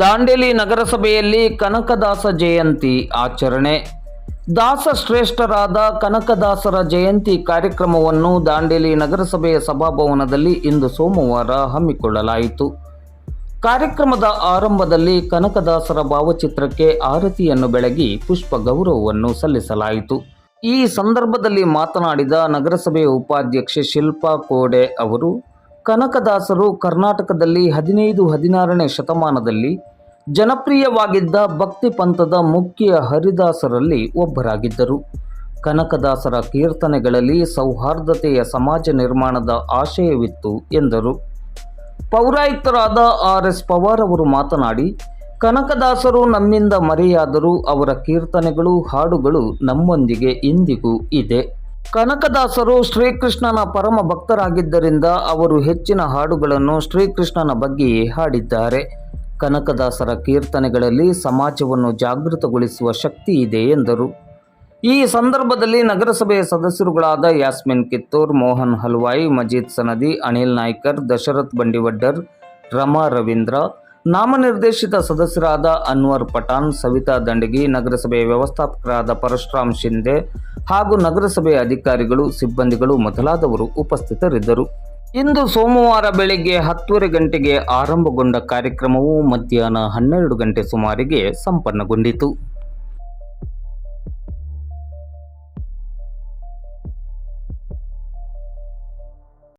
ದಾಂಡೇಲಿ ನಗರಸಭೆಯಲ್ಲಿ ಕನಕದಾಸ ಜಯಂತಿ ಆಚರಣೆ. ದಾಸ ಶ್ರೇಷ್ಠರಾದ ಕನಕದಾಸರ ಜಯಂತಿ ಕಾರ್ಯಕ್ರಮವನ್ನು ದಾಂಡೇಲಿ ನಗರಸಭೆಯ ಸಭಾಭವನದಲ್ಲಿ ಇಂದು ಸೋಮವಾರ ಹಮ್ಮಿಕೊಳ್ಳಲಾಯಿತು. ಕಾರ್ಯಕ್ರಮದ ಆರಂಭದಲ್ಲಿ ಕನಕದಾಸರ ಭಾವಚಿತ್ರಕ್ಕೆ ಆರತಿಯನ್ನು ಬೆಳಗಿ ಪುಷ್ಪ ಗೌರವವನ್ನು ಸಲ್ಲಿಸಲಾಯಿತು. ಈ ಸಂದರ್ಭದಲ್ಲಿ ಮಾತನಾಡಿದ ನಗರಸಭೆಯ ಉಪಾಧ್ಯಕ್ಷೆ ಶಿಲ್ಪಾ ಕೋಡೆ ಅವರು ಕನಕದಾಸರು ಕರ್ನಾಟಕದಲ್ಲಿ ಹದಿನೈದು ಹದಿನಾರನೇ ಶತಮಾನದಲ್ಲಿ ಜನಪ್ರಿಯವಾಗಿದ್ದ ಭಕ್ತಿ ಪಂಥದ ಮುಖ್ಯ ಹರಿದಾಸರಲ್ಲಿ ಒಬ್ಬರಾಗಿದ್ದರು. ಕನಕದಾಸರ ಕೀರ್ತನೆಗಳಲ್ಲಿ ಸೌಹಾರ್ದತೆಯ ಸಮಾಜ ನಿರ್ಮಾಣದ ಆಶಯವಿತ್ತು ಎಂದರು. ಪೌರಾಯುಕ್ತರಾದ ಆರ್ ಎಸ್ ಪವಾರ್ ಅವರು ಮಾತನಾಡಿ, ಕನಕದಾಸರು ನಮ್ಮಿಂದ ಮರೆಯಾದರೂ ಅವರ ಕೀರ್ತನೆಗಳು ಹಾಡುಗಳು ನಮ್ಮೊಂದಿಗೆ ಇಂದಿಗೂ ಇದೆ. ಕನಕದಾಸರು ಶ್ರೀಕೃಷ್ಣನ ಪರಮ ಭಕ್ತರಾಗಿದ್ದರಿಂದ ಅವರು ಹೆಚ್ಚಿನ ಹಾಡುಗಳನ್ನು ಶ್ರೀಕೃಷ್ಣನ ಬಗ್ಗೆಯೇ ಹಾಡಿದ್ದಾರೆ. ಕನಕದಾಸರ ಕೀರ್ತನೆಗಳಲ್ಲಿ ಸಮಾಜವನ್ನು ಜಾಗೃತಗೊಳಿಸುವ ಶಕ್ತಿ ಇದೆ ಎಂದರು. ಈ ಸಂದರ್ಭದಲ್ಲಿ ನಗರಸಭೆಯ ಸದಸ್ಯರುಗಳಾದ ಯಾಸ್ಮಿನ್ ಕಿತ್ತೂರ್, ಮೋಹನ್ ಹಲ್ವಾಯಿ, ಮಜೀದ್ ಸನದಿ, ಅನಿಲ್ ನಾಯ್ಕರ್, ದಶರಥ್ ಬಂಡಿವಡ್ಡರ್, ರಮಾ ರವೀಂದ್ರ, ನಾಮನಿರ್ದೇಶಿತ ಸದಸ್ಯರಾದ ಅನ್ವರ್ ಪಠಾಣ್, ಸವಿತಾ ದಂಡಗಿ, ನಗರಸಭೆಯ ವ್ಯವಸ್ಥಾಪಕರಾದ ಪರಶುರಾಮ್ ಶಿಂದೆ ಹಾಗೂ ನಗರಸಭೆಯ ಅಧಿಕಾರಿಗಳು, ಸಿಬ್ಬಂದಿಗಳು ಮೊದಲಾದವರು ಉಪಸ್ಥಿತರಿದ್ದರು. ಇಂದು ಸೋಮವಾರ ಬೆಳಗ್ಗೆ ಹತ್ತುವರೆ ಗಂಟೆಗೆ ಆರಂಭಗೊಂಡ ಕಾರ್ಯಕ್ರಮವು ಮಧ್ಯಾಹ್ನ ಹನ್ನೆರಡು ಗಂಟೆ ಸುಮಾರಿಗೆ ಸಂಪನ್ನಗೊಂಡಿತು.